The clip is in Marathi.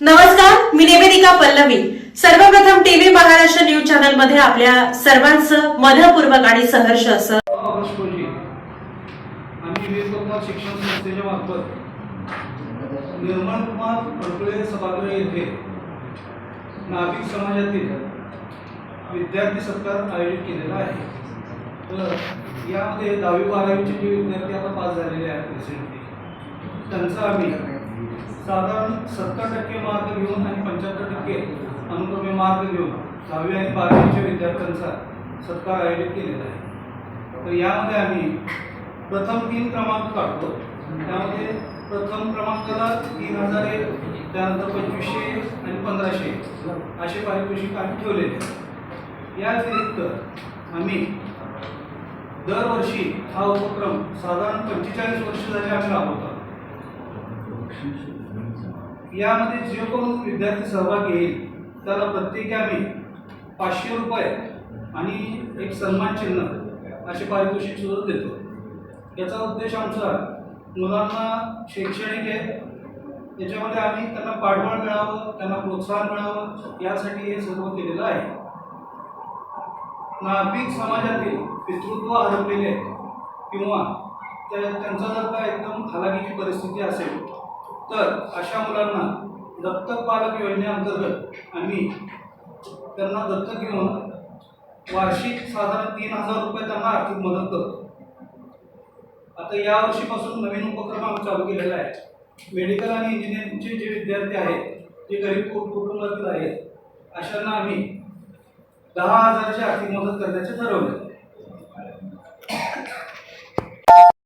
नमस्कार मी निवेदिका पल्लवी. सर्वप्रथम टीव्ही महाराष्ट्र न्यूज चॅनलमध्ये आपल्या सर्वांचं मनपूर्वक आणि सहर्ष असं आम्ही विवेककुमार शिक्षण संस्थेच्या मार्फत निर्मळ कुमार फडकुळे सभागृह येथे नाभिक समाजातील विद्यार्थी सत्कार आयोजित केलेला आहे. तर यामध्ये दहावी बारावीचे जे विद्यार्थी आता पास झालेले आहेत रिसेंटली त्यांचा आम्ही साधारण सत्तर टक्के मार्क घेऊन आणि पंच्याहत्तर टक्के अनुक्रमे मार्क घेऊन दहावी आणि बारावीच्या विद्यार्थ्यांचा सत्कार आयोजित केलेला आहे. तर यामध्ये आम्ही प्रथम तीन क्रमांक काढतो. त्यामध्ये प्रथम क्रमांकाला तीन हजार एक त्यानंतर पंचवीसशे आणि पंधराशे असे पारितोषिक आम्ही ठेवलेले आहेत. या व्यतिरिक्त आम्ही दरवर्षी हा उपक्रम साधारण पंचेचाळीस वर्ष झाले आम्ही राबवतो. यामध्ये जे कोण विद्यार्थी सहभाग घेईल त्याला प्रत्येकी आम्ही पाचशे रुपये आणि एक सन्मान चिन्ह असे पारितोषिक सुद्धा देतो. याचा उद्देश आमचा मुलांना शैक्षणिक आहे. याच्यामध्ये आम्ही त्यांना पाठबळ मिळावं त्यांना प्रोत्साहन मिळावं यासाठी हे सर्व केलेलं आहे. नाभिक समाजातील पितृत्व हरपलेले किंवा त्या त्यांचा जर का एकदम हलाखीची परिस्थिती असेल तर अशा मुलांना दत्तक पालक योजनेअंतर्गत आम्ही त्यांना दत्तक घेऊन वार्षिक साधारण तीन हजार रुपये त्यांना आर्थिक मदत करतो. आता या वर्षीपासून नवीन उपक्रम आम्ही चालू केलेला आहे. मेडिकल आणि इंजिनिअरिंगचे जे विद्यार्थी आहेत जे गरीब कुटुंबातील आहेत अशांना आम्ही दहा हजाराची आर्थिक मदत करण्याचे ठरवले.